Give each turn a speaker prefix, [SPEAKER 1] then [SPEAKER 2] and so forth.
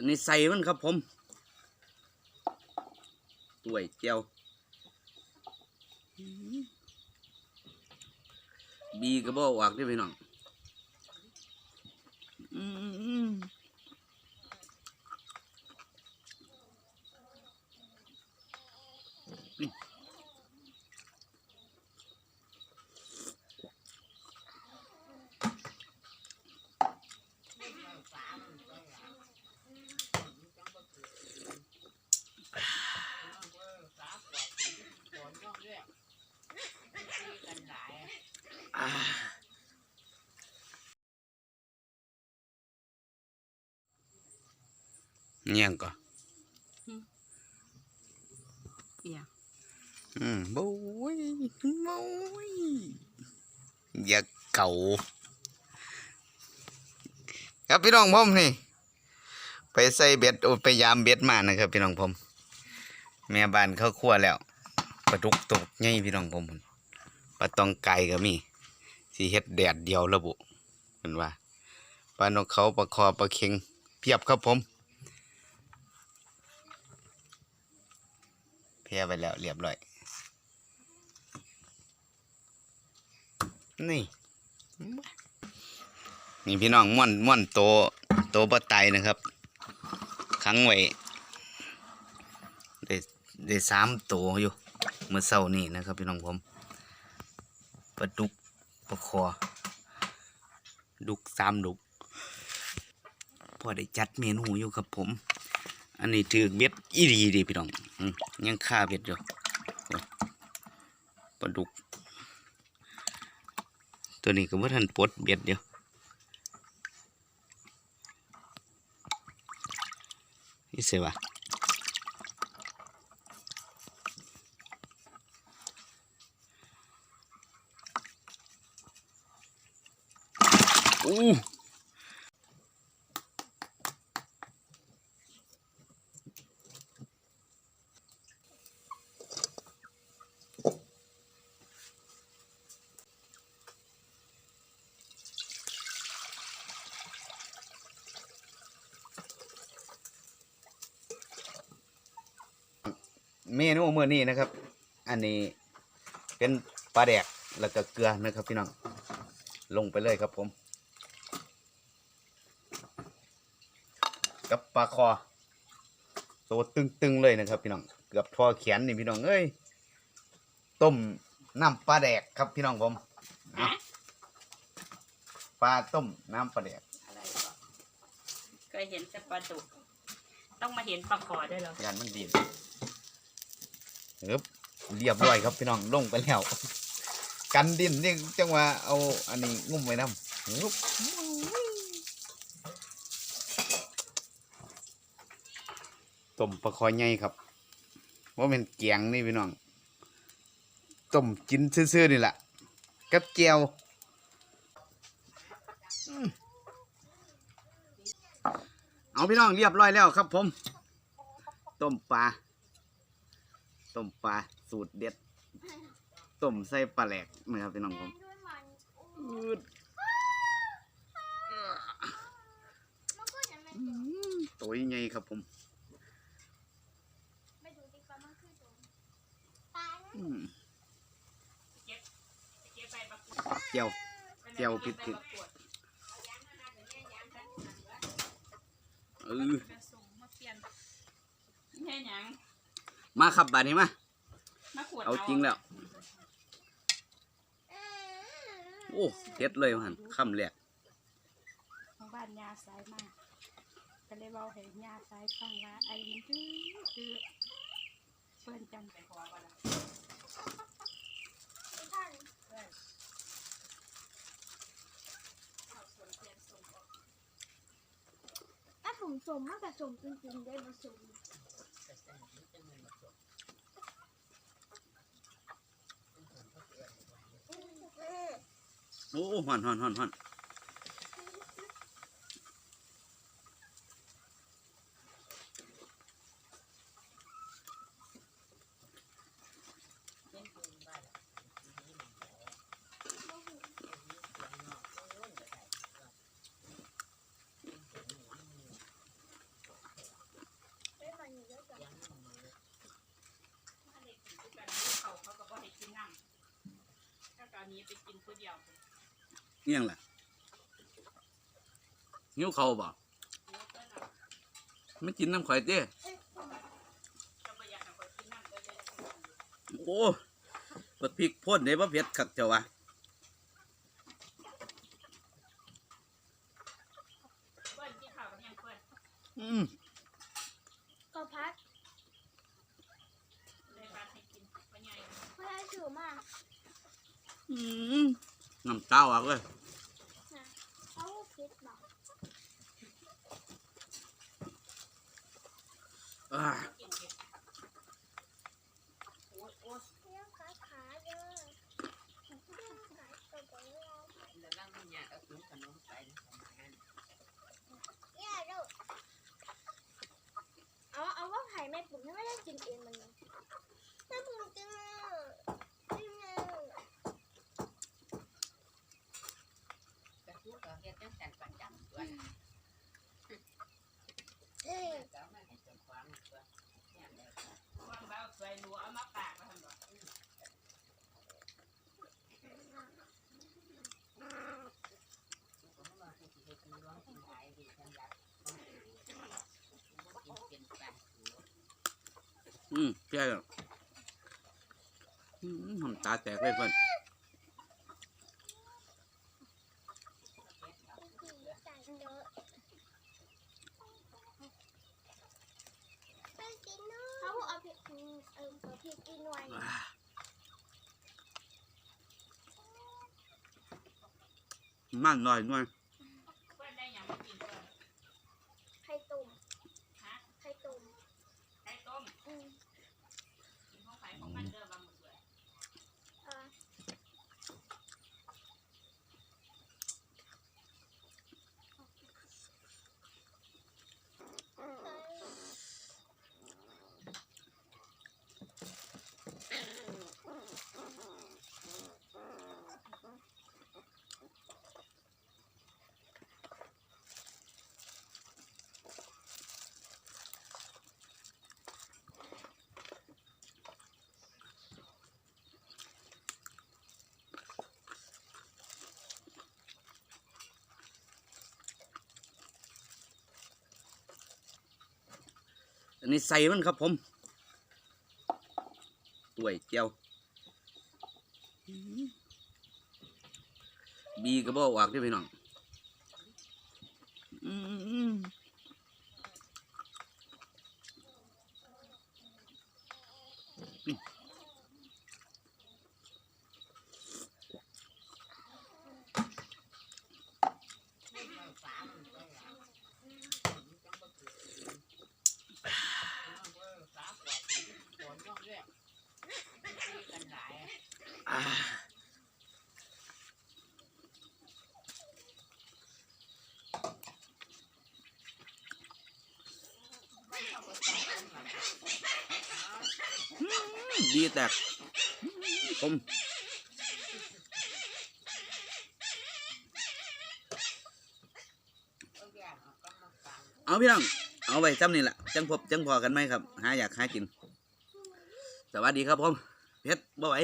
[SPEAKER 1] อันนี้ใส่มันครับผมตัวยเจียว บีกระบอกออกได้พี่น้องอืม เนี่ยงก็
[SPEAKER 2] เอียง
[SPEAKER 1] อืมบุ้ยบุ้ยอย่าเก่าครับพี่น้องผมนี่ ไปใส่เบ็ดโอ้ไปยามเบ็ดมานะครับ พี่น้องผมแม่บ้านเขาคั่วแล้วปลาดุกตกใหญ่พี่น้องผมปลาตองไก่ก็มีสีเฮ็ดแดดเดียวระบุเป็นว่าปลานกเขาปลาคอปลาเค็งเพียบครับผม เพียไปแล้วเรียบร้อย นี่ นี่พี่น้องม่วนม่วนโตโตปลาไตนะครับขังไว้ได้ได้สามโตอยู่เมื่อเช้านี้นะครับ พี่น้องผมปลาดุกปลาคอ ดุกสามดุกพอได้จัดเมนูอยู่ครับผม อันนี้ถือเบ็ดอีดีดีพี่น้อง ยังค่าเบ็ดอยู่ปลาดุก ตัวนี้ก็ว่าท่านปลดเบ็ดเดียวนี่เสียวะอู้ เมนูมื้อนี้นะครับ อันนี้เป็นปลาแดกแล้วก็เกลือนะครับพี่น้องลงไปเลยครับผม กับปลาคอตัวตึงๆเลยนะครับ พี่น้องเกือบทอแขนนี่พี่น้องเอ้ยต้มน้ำปลาแดกครับพี่น้องผมเอาปลาต้มน้ำปลาแดก
[SPEAKER 2] อะไรก็เคยเห็นแต่ปลาดุกต้องมาเห็นปลาขอได้วยเหรอ
[SPEAKER 1] ยันมันดี เอบเรียบร้อยครับพี่น้องลงไปแล้ว กันดินนี่จังว่าเอาอันนี้งุ้มไว้น้ำฮึบต้มปลาคอยใหญ่ครับว่าเป็นแกงนี่พี่น้องต้มกินซื่อๆนี่แหละกับแจวเอาพี่น้องเรียบร้อยแล้วครับผม ต้มปลา ต้มปลาสูตรเด็ดต้มใส่ปลาแหลกนะครับพี่น้องผมอืดอืมตัวใหญ่ครับผมอืม
[SPEAKER 2] เก็บไปปลา
[SPEAKER 1] เจียวเจียวพริกพริกเออ
[SPEAKER 2] ส่งมาเปลี่ยนแค่หยัง
[SPEAKER 1] มาขับบาดนี้มา
[SPEAKER 2] มาขวด
[SPEAKER 1] เอาจริงแล้ว โอ้เฮ็ดเลยหันคำแรก
[SPEAKER 2] ของบ้านยาสายมากก็เลยเว้าให้ยาสายฟังว่าไอ้มันคือคือเพิ่นจำไปขอว่าล่ะ
[SPEAKER 3] ถ้าผมสมมากกับสมจริงๆได้มาสม
[SPEAKER 1] โอ้หันหันหันหันนี้ไปกินคนเดียว งล่ะหิวเขาวบ่ไม่กินน้ำข่อยเต้โอ้บักพริกพ่นได้บ่เผ็ดคักเจ้าวะ
[SPEAKER 2] เปิ้นกินข้าวกับยังเปิ้น
[SPEAKER 1] อืม
[SPEAKER 3] ก็พัด
[SPEAKER 2] เลยพาให้กินปัญญา
[SPEAKER 3] เพื่อให้ถือมา
[SPEAKER 1] อืม น้ำเต้าอะเลย
[SPEAKER 3] นะเขาคิดบอก
[SPEAKER 1] อ่า
[SPEAKER 2] กินเก็บโอ้ยโอ้ย
[SPEAKER 3] เรื่องขาขาเด้อเรื่องขาตัวเดียว
[SPEAKER 4] แล้วนั่งมันอยากเอาถุงขนมใส่ในสมัยนั้น
[SPEAKER 3] แย่ลูกเอาเอาว่าไผ่ไม่ปรุงให้ไม่ได้กินเองมันเลยไม่ปรุงจริงอะจริงอะ
[SPEAKER 4] กระทุกก็เฮ็ดจังซั่น ประจำตัวน่ะ
[SPEAKER 3] เอ้ย
[SPEAKER 4] ก็มาให้จนควางตัวเนี่ยเด็กค
[SPEAKER 2] วางเบาใส่หนูเอามาปากมาทำบ่
[SPEAKER 4] อืมเฮ็ดมีร้องกินหลายดีสำหรับของบ่กินเป็นปลาหู
[SPEAKER 1] อืมแก่แล้วอืมน้ำตาแตกเลยเพิ่น
[SPEAKER 4] เฮ็ดเอา
[SPEAKER 3] จ่ายเยอะไปกินนู่น เขาบอกเอาพริกอืมเออเอาพริกกินหน่อย
[SPEAKER 1] อ่ามันหน่อยหน่อย
[SPEAKER 2] เปิ้นได้หยังมากินเปิ้น
[SPEAKER 3] ไข่ตุ่ม
[SPEAKER 2] ฮะ
[SPEAKER 3] ไข่ตุ่ม
[SPEAKER 2] ไข่ต้ม
[SPEAKER 3] อืม
[SPEAKER 2] กินของไผของมันเด้อ อั
[SPEAKER 1] นนี้ใส่มันครับผมตัวเจียว บีกระบอกออกได้พี่น้องอืม
[SPEAKER 4] เฮ็ดเอาฝามันไว้ล่ะมันจังบ่เกิดเอาเว้ยฝาปลอดภัยฝนต้องเรียกมันตีกันหลาย
[SPEAKER 1] อ่า
[SPEAKER 4] มันเอาไปใส่กันหลายเอา
[SPEAKER 1] ดีแตกผม
[SPEAKER 4] เอา
[SPEAKER 1] พี่น้อง เอาไว้ซ้ำนี่แหละจังพบจังพอกันไหมครับ หาอยากหากิน สวัสดีครับผมเพชรบ่ไหว